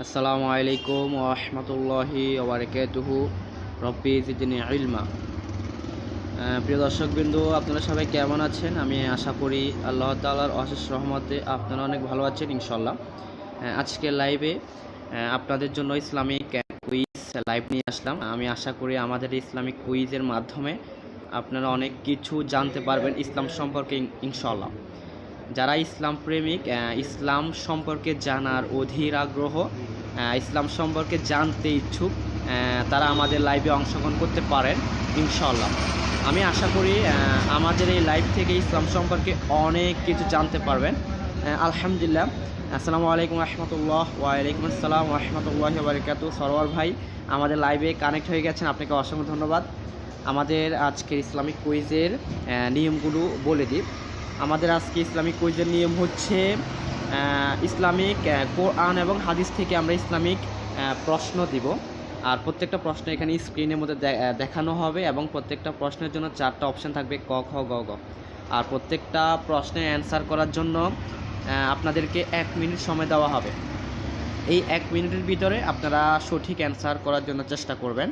আসসালামু আলাইকুম ওরহমতুল্লাহি ওবরাকাতুহু রব্বি জিদিনি ইলমা প্রিয় দর্শকবৃন্দু আপনারা সবাই কেমন আছেন? আমি আশা করি আল্লাহ তাআলার অশেষ রহমতে আপনারা অনেক ভালো আছেন ইনশাল্লাহ আহ, আজকের লাইভে আপনাদের জন্য ইসলামিক কুইজ লাইভ নিয়ে আসলাম। আমি আশা করি আমাদের ইসলামিক কুইজের মাধ্যমে আপনারা অনেক কিছু জানতে পারবেন ইসলাম সম্পর্কে ইন- ইনশাল্লাহ যারা ইসলাম প্রেমিক ইসলাম সম্পর্কে জানার অধীর আগ্রহ ইসলাম সম্পর্কে জানতে ইচ্ছুক তারা আমাদের লাইভে অংশগ্রহণ করতে পারেন ইনশাল্লাহ আমি আশা করি আমাদের এই লাইভ থেকে ইসলাম সম্পর্কে অনেক কিছু জানতে পারবেন। আলহামদুলিল্লাহ। আসসালামু আলাইকুম রহমতুল্লাহ ওয়ালাইকুম আসসালাম রহমতুল্লাহ বারকাতু। সরোয়ার ভাই, আমাদের লাইভে কানেক্ট হয়ে গেছেন, আপনাকে অসংখ্য ধন্যবাদ। আমাদের আজকের ইসলামিক কুইজের নিয়মগুলো বলে দিই। আমাদের আজকে ইসলামিক কুইজের নিয়ম হচ্ছে ইসলামিক কোরআন এবং হাদিস থেকে আমরা ইসলামিক প্রশ্ন দিব। আর প্রত্যেকটা প্রশ্ন এখানে স্ক্রিনের মধ্যে দেখানো হবে এবং প্রত্যেকটা প্রশ্নের জন্য চারটা অপশান থাকবে ক, খ, গ গ। আর প্রত্যেকটা প্রশ্নের অ্যান্সার করার জন্য আপনাদেরকে এক মিনিট সময় দেওয়া হবে। এই এক মিনিটের ভিতরে আপনারা সঠিক অ্যান্সার করার জন্য চেষ্টা করবেন।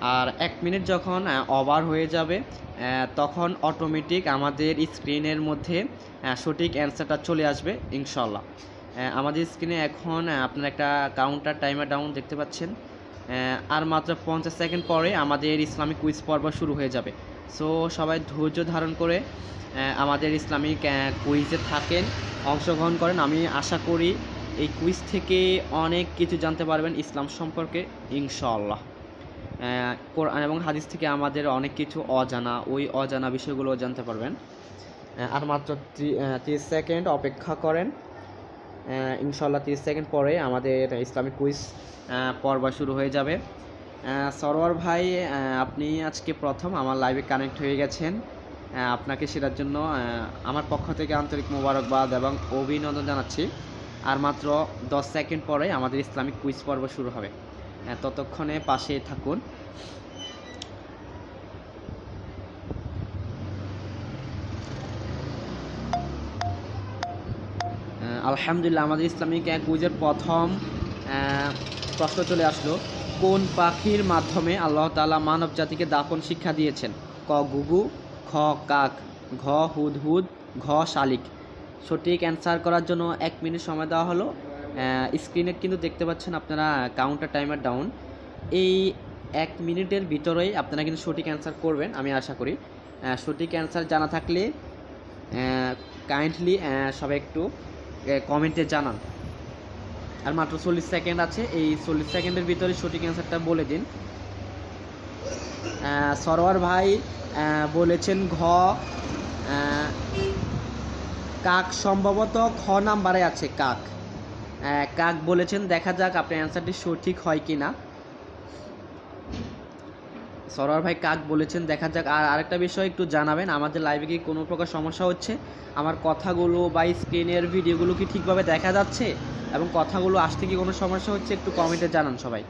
আর এক মিনিট যখন ওভার হয়ে যাবে তখন অটোমেটিক আমাদের স্ক্রিনের মধ্যে সঠিক অ্যান্সারটা চলে আসবে ইনশাল্লাহ আমাদের স্ক্রিনে এখন আপনার একটা কাউন্টার টাইমার ডাউন দেখতে পাচ্ছেন। আর মাত্র পঞ্চাশ সেকেন্ড পরে আমাদের ইসলামিক কুইজ পর্ব শুরু হয়ে যাবে। সো সবাই ধৈর্য ধারণ করে আমাদের ইসলামিক কুইজে থাকেন অংশগ্রহণ করেন। আমি আশা করি এই কুইজ থেকে অনেক কিছু জানতে পারবেন ইসলাম সম্পর্কে ইনশাআল্লাহ। আহ, কোরআন এবং হাদিস থেকে আমাদের অনেক কিছু অজানা, ওই অজানা বিষয়গুলো জানতে পারবেন। আর মাত্র তিরিশ সেকেন্ড অপেক্ষা করেন। ইনশাল্লাহ তিরিশ সেকেন্ড পরে আমাদের ইসলামিক কুইজ পর্ব শুরু হয়ে যাবে। সরোয়ার ভাই আপনি আজকে প্রথম, আমার লাইভে কানেক্ট হয়ে গেছেন। আপনাকে সেটার জন্য আমার পক্ষ থেকে আন্তরিক মোবারকবাদ এবং অভিনন্দন জানাচ্ছি। আর মাত্র দশ সেকেন্ড পরে আমাদের ইসলামিক কুইজ পর্ব শুরু হবে। ততক্ষণে পাশে থাকুন। আলহামদুলিল্লাহ, আমাদের ইসলামিক এক কুইজের প্রথম প্রশ্ন চলে আসলো, কোন পাখির মাধ্যমে আল্লাহ তালা মানব জাতিকে দাপন শিক্ষা দিয়েছেন? ক, গুগু, খ, কাক, ঘ, হুদহুদ, ঘ, শালিক। সঠিক অ্যান্সার করার জন্য এক মিনিট সময় দেওয়া হলো। স্ক্রিনে কিন্তু দেখতে পাচ্ছেন আপনারা কাউন্টার টাইমার ডাউন এই এক মিনিটের ভিতরেই আপনারা কিন্তু সঠিক অ্যান্সার করবেন, আমি আশা করি। সঠিক অ্যান্সার জানা থাকলে কাইন্ডলি সবাই একটু কমেন্টে জানান। আর মাত্র চল্লিশ সেকেন্ড আছে, এই চল্লিশ সেকেন্ডের ভিতরে সঠিক অ্যান্সারটা বলে দিন। সরোয়ার ভাই বলেছেন ঘ কাক সম্ভবত খ নাম্বারে আছে, কাক। কাক বলেছেন, দেখা যাক আপনার অ্যান্সারটি সঠিক হয় কি না সরোয়ার ভাই কাক বলেছেন, দেখা যাক। আর আরেকটা বিষয় একটু জানাবেন, আমাদের লাইভে কি কোনো প্রকার সমস্যা হচ্ছে? আমার কথাগুলো বা স্ক্রিনের ভিডিওগুলো কি ঠিকভাবে দেখা যাচ্ছে? এবং কথাগুলো আসতে কি কোনো সমস্যা হচ্ছে? একটু কমেন্টে জানান সবাই।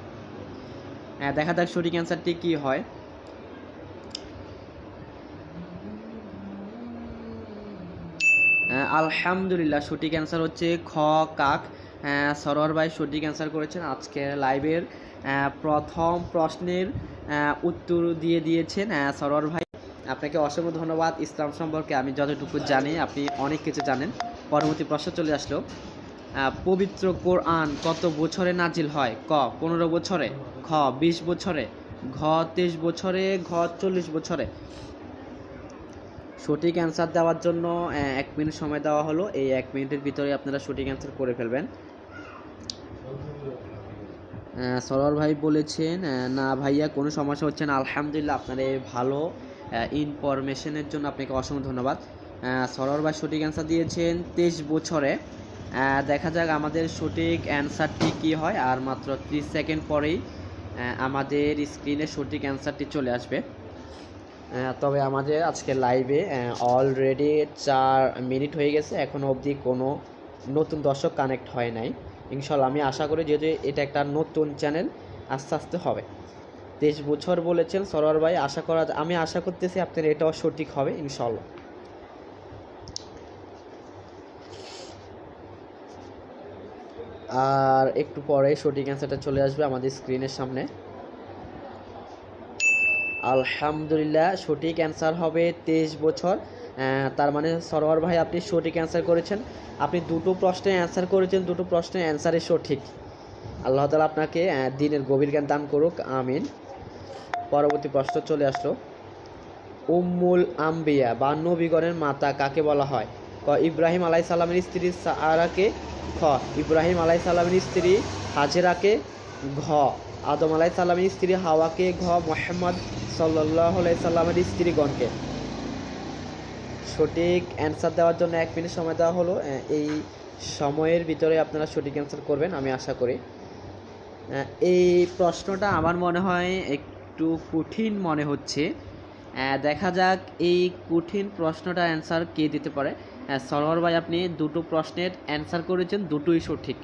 হ্যাঁ দেখা যাক সঠিক অ্যান্সারটি কি হয়। আলহামদুলিল্লাহ, সঠিক অ্যান্সার হচ্ছে খ, কাক। সরোয়ার ভাই সঠিক অ্যান্সার করেছেন। আজকের লাইভের প্রথম প্রশ্নের উত্তর দিয়ে দিয়েছেন সরোয়ার ভাই। আপনাকে অসংখ্য ধন্যবাদ ইসলাম সম্পর্কে। আমি যতটুকু জানি, আপনি অনেক কিছু জানেন। পরবর্তী প্রশ্ন চলে আসলো। পবিত্র কোরআন কত বছরে নাজিল হয়? ক, পনেরো বছরে খ বিশ বছরে, ঘ, তেইশ বছরে, ঘ, চল্লিশ বছরে? সঠিক অ্যান্সার দেওয়ার জন্য এক মিনিট সময় দেওয়া হলো। এই এক মিনিটের ভিতরে আপনারা সঠিক অ্যান্সার করে ফেলবেন। সরোয়ার ভাই বলেছেন না ভাইয়া, কোনো সমস্যা হচ্ছে না। আলহামদুলিল্লাহ আপনার এই ভালো ইনফরমেশনের জন্য আপনাকে অসংখ্য ধন্যবাদ। সরোয়ার ভাই সঠিক অ্যান্সার দিয়েছেন তেইশ বছরে। দেখা যাক আমাদের সঠিক অ্যান্সারটি কি হয়। আর মাত্র ত্রিশ সেকেন্ড পরেই আমাদের স্ক্রিনে সঠিক অ্যান্সারটি চলে আসবে। তবে আমাদের আজকে লাইভে অলরেডি চার মিনিট হয়ে গেছে। এখনও অবধি কোনো নতুন দর্শক কানেক্ট হয় নাই। ইনশাল্লাহ, আমি আশা করি যেহেতু এটা একটা নতুন চ্যানেল, আস্তে আস্তে হবে। তেইশ বছর বলেছেন সরোয়ার ভাই, আশা করা আমি আশা করতেছি আপনার এটাও সঠিক হবে, ইনশাল্লাহ। আর একটু পরে সঠিক অ্যান্সারটা চলে আসবে আমাদের স্ক্রিনের সামনে। আলহামদুলিল্লাহ, সঠিক অ্যান্সার হবে তেইশ বছর। তার মানে সরোয়ার ভাই, আপনি সঠিক অ্যান্সার করেছেন। আপনি দুটো প্রশ্নের অ্যান্সার করেছেন, দুটো প্রশ্নের অ্যান্সারই সঠিক। আল্লাহ তালা আপনাকে দিনের গভীর জ্ঞান দান করুক, আমিন। পরবর্তী প্রশ্ন চলে আসলো। উম্মুল আম্বিয়া, বা নবীগণের মাতা, কাকে বলা হয়? ক, ইব্রাহিম আলাই সাল্লামের স্ত্রী সারাকে খ, ইব্রাহিম আলাই সাল্লামের স্ত্রী হাজেরাকে, ঘ, আদম আলাই সাল্লামের স্ত্রী হাওয়াকে, ঘ, মোহাম্মদ সাল্লাহ সাল্লামের স্ত্রীগণকে। সঠিক অ্যান্সার দেওয়ার জন্য এক মিনিট সময় দেওয়া হলো। এই সময়ের ভিতরে আপনারা সঠিক অ্যান্সার করবেন, আমি আশা করি। এই প্রশ্নটা আমার মনে হয় একটু কঠিন মনে হচ্ছে। দেখা যাক এই কঠিন প্রশ্নটা অ্যান্সার কে দিতে পারে। সরোয়ার ভাই, আপনি দুটো প্রশ্নের অ্যান্সার করেছেন, দুটোই সঠিক।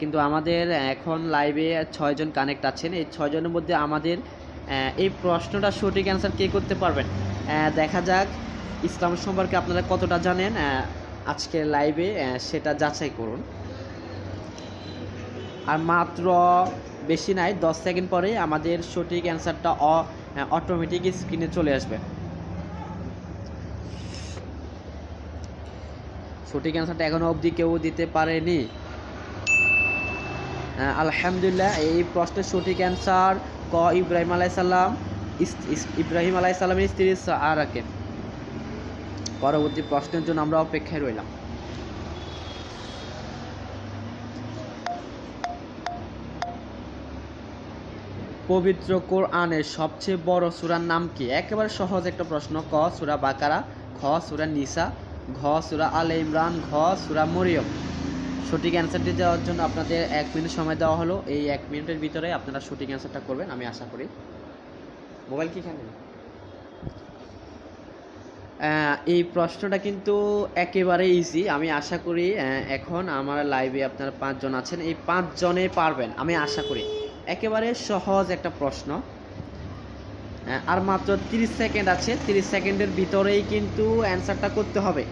কিন্তু আমাদের এখন লাইভে ছয়জন কানেক্ট আছেন। এই ছয়জনের মধ্যে আমাদের এই প্রশ্নটা সঠিক অ্যান্সার কে করতে পারবেন? দেখা যাক ইসলাম সম্পর্কে আপনারা কতটা জানেন আজকের লাইভে সেটা যাচাই করুন। আর মাত্র বেশি নাই, দশ সেকেন্ড পরে আমাদের সঠিক অ্যান্সারটা অটোমেটিক স্ক্রিনে চলে আসবে। সঠিক অ্যান্সারটা এখনও অবধি কেউ দিতে পারেনি। আলহামদুলিল্লাহ, এই প্রশ্নের সঠিক অ্যান্সার ক, ইব্রাহিম আলাইসাল্লাম ইব্রাহিম আলাইসাল্লামের স্ত্রী আরাকে পরবর্তী প্রশ্নের জন্য আমরা অপেক্ষায় রইলাম। পবিত্র কোরআনের সবচেয়ে বড় সূরার নাম কি? একেবারে সহজ একটা প্রশ্ন। ক, সূরা বাকারা, খ, সূরা নিসা, ঘ, সূরা আল ইমরান, ঘ, সূরা মরিয়ম। সঠিক অ্যান্সারটি দেওয়ার জন্য আপনাদের এক মিনিট সময় দেওয়া হলো। এই এক মিনিটের ভিতরে আপনারা সঠিক অ্যান্সারটা করবেন, আমি আশা করি। মোবাইল কি এখানে? এই প্রশ্নটা কিন্তু একেবারে ইজি আমি আশা করি এখন আমার লাইভে আপনারা পাঁচজন আছেন। এই পাঁচজনে পারবেন, আমি আশা করি। একেবারে সহজ একটা প্রশ্ন। আর মাত্র তিরিশ সেকেন্ড আছে। তিরিশ সেকেন্ডের ভিতরেই কিন্তু অ্যান্সারটা করতে হবে।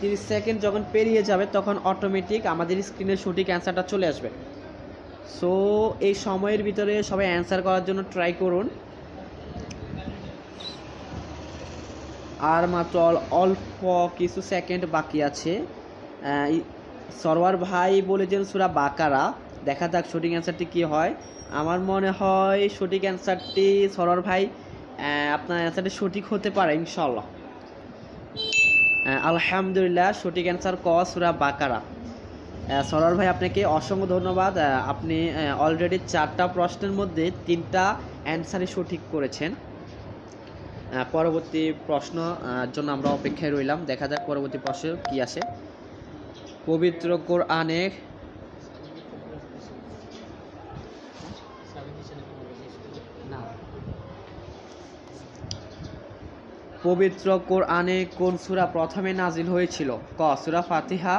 তিরিশ সেকেন্ড যখন পেরিয়ে যাবে, তখন অটোমেটিক আমাদের স্ক্রিনে সঠিক অ্যান্সারটা চলে আসবে। সো এই সময়ের ভিতরে সবাই অ্যান্সার করার জন্য ট্রাই করুন। আর মাত্র অল্প কিছু সেকেন্ড বাকি আছে। সরওয়ার ভাই বলেছেন সুরা বাকারা। দেখা যাক সঠিক অ্যান্সারটি কি হয়। আমার মনে হয় সঠিক অ্যান্সারটি সরওয়ার ভাই আপনার অ্যান্সারটি সঠিক হতে পারে ইনশাল্লাহ আলহামদুলিল্লাহ, সঠিক অ্যান্সার ক, সুরা বাকারা। সরওয়ার ভাই, আপনাকে অসংখ্য ধন্যবাদ। আপনি অলরেডি চারটা প্রশ্নের মধ্যে তিনটা অ্যান্সারই সঠিক করেছেন। পরবর্তী প্রশ্ন জন্য আমরা অপেক্ষায় রইলাম। দেখা যাক পরবর্তী প্রশ্ন কি আসে। পবিত্র কোরআনে পবিত্র কোরআনে কোন সূরা প্রথমে নাজিল হয়েছিল? ক, সুরা ফাতিহা,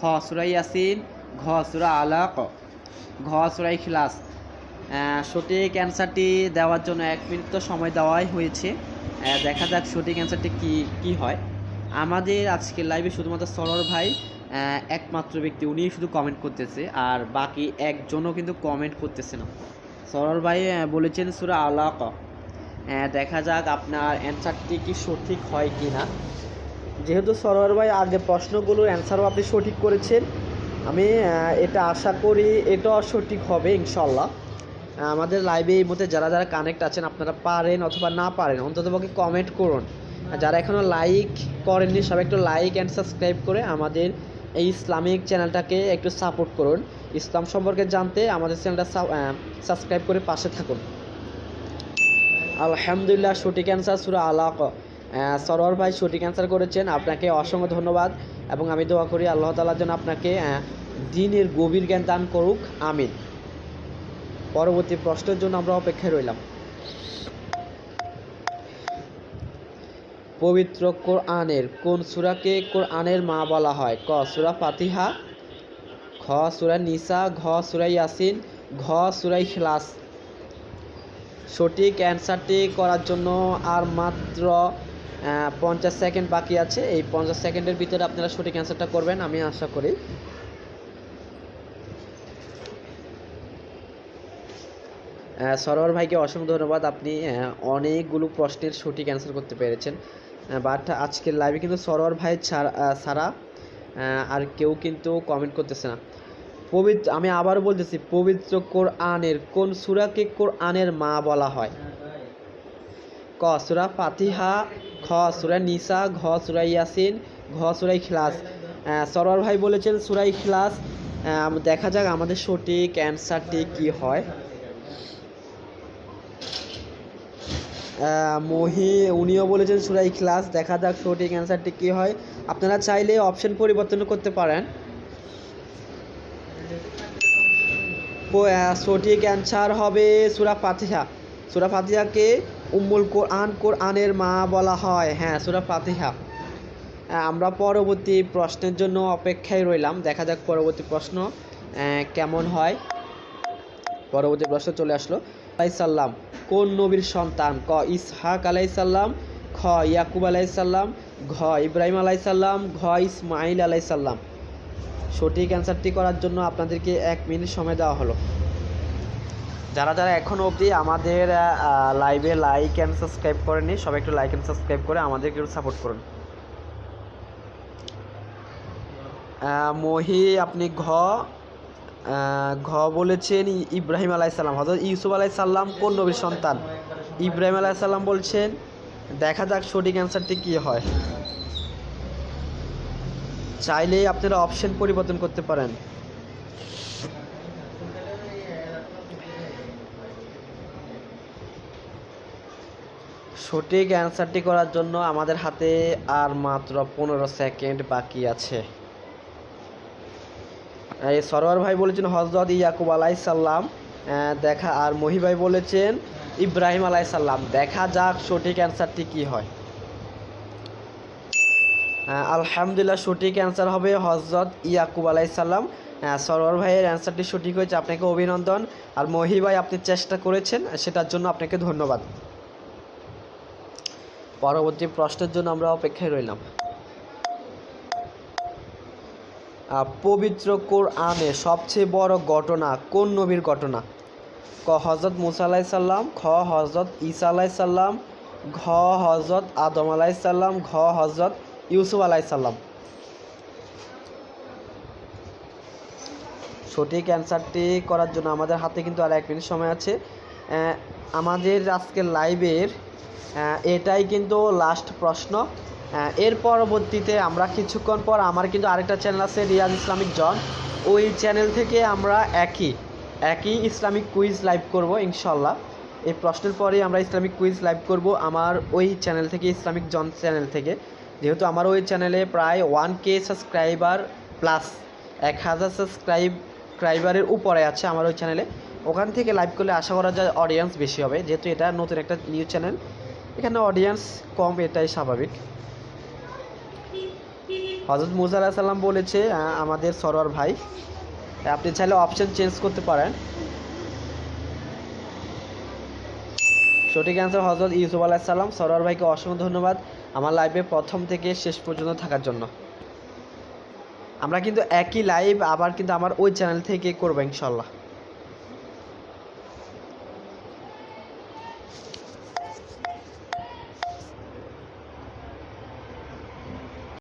খ, সূরা ইয়াসিন, ঘ, সূরা আলাক, ঘ, সূরা ইখলাস। সঠিক অ্যান্সারটি দেওয়ার জন্য এক মিনিট তো সময় দেওয়াই হয়েছে। দেখা যাক সঠিক অ্যান্সারটি কি কি হয়। আমাদের আজকের লাইভে শুধুমাত্র সরর ভাই একমাত্র ব্যক্তি উনি শুধু কমেন্ট করতেছে, আর বাকি একজনও কিন্তু কমেন্ট করতেছে না। সরর ভাই বলেছেন সুরা আলাক দেখা যাক আপনার অ্যান্সারটি কি সঠিক হয় কি না যেহেতু সরোয়ার ভাই আগে প্রশ্নগুলোর অ্যান্সারও আপনি সঠিক করেছেন, আমি এটা আশা করি এটাও সঠিক হবে ইনশাল্লাহ আমাদের লাইভে এই মুহূর্তে যারা যারা কানেক্ট আছেন, আপনারা পারেন অথবা না পারেন, অন্ততপক্ষে কমেন্ট করুন। যারা এখনও লাইক করেননি, সবাই একটু লাইক অ্যান্ড সাবস্ক্রাইব করে আমাদের এই ইসলামিক চ্যানেলটাকে একটু সাপোর্ট করুন। ইসলাম সম্পর্কে জানতে আমাদের চ্যানেলটা সাবস্ক্রাইব করে পাশে থাকুন। আলহামদুলিল্লাহ, সঠিক অ্যান্সার সুরা আলাক। সরোয়ার ভাই সঠিক অ্যান্সার করেছেন, আপনাকে অসংখ্য ধন্যবাদ এবং আমি দোয়া করি আল্লাহ তালার জন্য আপনাকে দিনের গভীর জ্ঞান দান করুক, আমিন। পরবর্তী প্রশ্নের জন্য আমরা অপেক্ষায় রইলাম। পবিত্র কোরআনের, কোন সূরাকে কোরআনের মা বলা হয়? ক, সুরা ফাতিহা, খ, সুরা নিসা, ঘ, সূরা ইয়াসিন, ঘ, সূরা ইখলাস। সঠিক অ্যান্সারটি করার জন্য আর মাত্র পঞ্চাশ সেকেন্ড বাকি আছে। এই পঞ্চাশ সেকেন্ডের ভিতরে আপনারা সঠিক অ্যান্সারটা করবেন, আমি আশা করি। সরোয়ার ভাইকে অসংখ্য ধন্যবাদ। আপনি অনেকগুলো প্রশ্নের সঠিক অ্যান্সার করতে পেরেছেন। বাট আজকের লাইভে কিন্তু সরোয়ার ভাই ছাড়া ছাড়া আর কেউ কিন্তু কমেন্ট করতেছে না। পবিত্র, আমি আবারও বলতেছি, পবিত্র কোরআনের, কোন সূরাকে কোরআনের মা বলা হয়? ক, সূরা ফাতিহা, খ, সূরা নিসা, ঘ, সূরা ইয়াসিন, ঘ, সূরা ইখলাস। সরোয়ার ভাই বলেছেন, সূরা ইখলাস দেখা যাক আমাদের সঠিক অ্যান্সারটি কি হয়। মহি, উনিও বলেছেন, সূরা ইখলাস, দেখা যাক সঠিক অ্যান্সারটি কি হয়। আপনারা চাইলে অপশন পরিবর্তন করতে পারেন। সঠিক অ্যান্সার হবে সুরা ফাতিহা। সূরা ফাতিহাকে উম্মুল কোরআন, কোরআনের মা বলা হয়। হ্যাঁ সূরা ফাতিহা। আমরা পরবর্তী প্রশ্নের জন্য অপেক্ষায় রইলাম। দেখা যাক পরবর্তী প্রশ্ন কেমন হয়। পরবর্তী প্রশ্ন চলে আসলো। আলাইসাল্লাম কোন নবীর সন্তান? ক, ইসহাক আলাইসাল্লাম খ, ইয়াকুব আলাইসাল্লাম ঘ, ইব্রাহিম আলাইসাল্লাম ঘ ইসমাইল আলাইসাল্লাম সঠিক অ্যান্সারটি করার জন্য আপনাদেরকে এক মিনিট সময় দেওয়া হলো। যারা যারা এখনও অবধি আমাদের লাইভে লাইক অ্যান্ড সাবস্ক্রাইব করেনি সবাই একটু লাইক অ্যান্ড সাবস্ক্রাইব করে আমাদেরকে একটু সাপোর্ট করুন। মহি, আপনি ঘ ঘ বলেছেন ইব্রাহিম আলাইসাল্লাম হজরত ইউসুফ আলাইসাল্লাম কোন নবীর সন্তান? ইব্রাহিম আলাইসাল্লাম বলছেন, দেখা যাক সঠিক অ্যান্সারটি কী হয়। চাইলে আপনারা অপশন পরিবর্তন করতে পারেন। সঠিক অ্যান্সারটি করার জন্য আমাদের হাতে আর মাত্র পনেরো সেকেন্ড বাকি আছে। সরোয়ার ভাই বলেছেন হজরত ইয়াকুব আলাইসাল্লাম দেখা, আর মহি ভাই বলেছেন, ইব্রাহিম আলাইসাল্লাম দেখা যাক সঠিক অ্যান্সারটি কি হয়। আলহামদুলিল্লাহ সঠিক অ্যান্সার হবে হজরত ইয়াকুব আলাইসাল্লাম সরোয়ার ভাইয়ের অ্যান্সারটি সঠিক হয়েছে, আপনাকে অভিনন্দন। আর মহি ভাই, আপনি চেষ্টা করেছেন, সেটার জন্য আপনাকে ধন্যবাদ। পরবর্তী প্রশ্নের জন্য আমরা অপেক্ষায় রইলাম। পবিত্র কোরআনে সবচেয়ে বড় ঘটনা কোন নবীর ঘটনা? ক হজরত মুসা আলাইসাল্লাম খ হজরত ঈসা আলাইসাল্লাম ঘ হজরত আদম আলাইসাল্লাম ঘ হজরত ইউসুফ আলাইসাল্লাম সঠিক অ্যান্সারটি করার জন্য আমাদের হাতে কিন্তু আর এক মিনিট সময় আছে। আমাদের আজকের লাইভের এটাই কিন্তু লাস্ট প্রশ্ন। এর পরবর্তীতে আমরা কিছুক্ষণ পর আমার কিন্তু আরেকটা চ্যানেল আছে রিয়াজ ইসলামিক জন ওই চ্যানেল থেকে আমরা একই একই ইসলামিক কুইজ লাইভ করব, ইনশাল্লাহ। এই প্রশ্নের পরেই আমরা ইসলামিক কুইজ লাইভ করব আমার ওই চ্যানেল থেকে ইসলামিক জন চ্যানেল থেকে। যেহেতু আমার ওই চ্যানেলে প্রায় ওয়ান কে সাবস্ক্রাইবার প্লাস এক হাজার সাবস্ক্রাইব সাবস্ক্রাইবারের উপরে আছে আমার ওই চ্যানেলে ওখান থেকে লাইভ করলে আশা করা যায় অডিয়েন্স বেশি হবে, যেহেতু এটা নতুন একটা নিউজ চ্যানেল এখানে অডিয়েন্স কম, এটাই স্বাভাবিক। হজরত মুজা আলাহ সাল্লাম বলেছে আমাদের সরোয়ার ভাই। আপনি চাইলে অপশন চেঞ্জ করতে পারেন। সঠিক অ্যান্সার হজরত ইউসুফ আলাহ সাল্লাম সরোয়ার ভাইকে অসংখ্য ধন্যবাদ আমার লাইভে প্রথম থেকে শেষ পর্যন্ত থাকার জন্য। আমরা কিন্তু একই লাইভ আবার কিন্তু আমার ওই চ্যানেল থেকে করব ইনশাল্লাহ